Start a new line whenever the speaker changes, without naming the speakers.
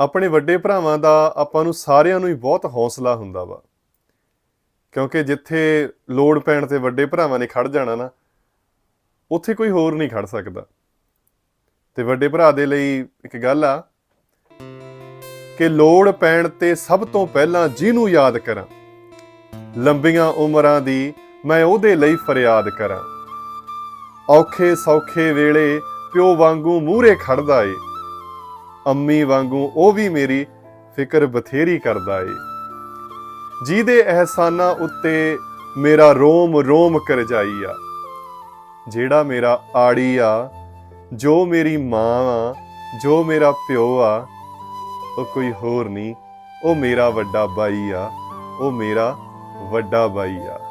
ਆਪਣੇ ਵੱਡੇ ਭਰਾਵਾਂ ਦਾ ਆਪਾਂ ਨੂੰ ਸਾਰਿਆਂ ਨੂੰ ਹੀ ਬਹੁਤ ਹੌਸਲਾ ਹੁੰਦਾ ਵਾ। ਕਿਉਂਕਿ ਜਿੱਥੇ ਲੋੜ ਪੈਣ ਤੇ ਵੱਡੇ ਭਰਾਵਾਂ ਨੇ ਖੜ ਜਾਣਾ ਨਾ, ਉੱਥੇ ਕੋਈ ਹੋਰ ਨਹੀਂ ਖੜ ਸਕਦਾ। ਤੇ ਵੱਡੇ ਭਰਾ ਦੇ ਲਈ ਇੱਕ ਗੱਲ ਆ ਕਿ ਲੋੜ ਪੈਣ ਤੇ ਸਭ ਤੋਂ ਪਹਿਲਾਂ ਜਿਹਨੂੰ ਯਾਦ ਕਰਾਂ, ਲੰਬੀਆਂ ਉਮਰਾਂ ਦੀ ਮੈਂ ਉਹਦੇ ਲਈ ਫਰਿਆਦ ਕਰਾਂ। ਔਖੇ ਸੌਖੇ ਵੇਲੇ ਪਿਓ ਵਾਂਗੂ ਮੂਹਰੇ ਖੜਦਾ ਏ। ਅੰਮੀ ਵਾਂਗੂ ਉਹ ਵੀ ਮੇਰੀ ਫਿਕਰ ਬਥੇਰੀ ਕਰਦਾ ਏ। ਜਿਹਦੇ ਅਹਿਸਾਨਾਂ ਉੱਤੇ ਮੇਰਾ ਰੋਮ ਰੋਮ ਕਰਜਾਈ ਆ। ਜਿਹੜਾ ਮੇਰਾ ਆੜੀ ਆ, ਜੋ ਮੇਰੀ ਮਾਂ ਆ, ਜੋ ਮੇਰਾ ਪਿਓ ਆ, ਉਹ ਕੋਈ ਹੋਰ ਨਹੀਂ, ਉਹ ਮੇਰਾ ਵੱਡਾ ਬਾਈ ਆ, ਉਹ ਮੇਰਾ ਵੱਡਾ ਬਾਈ ਆ।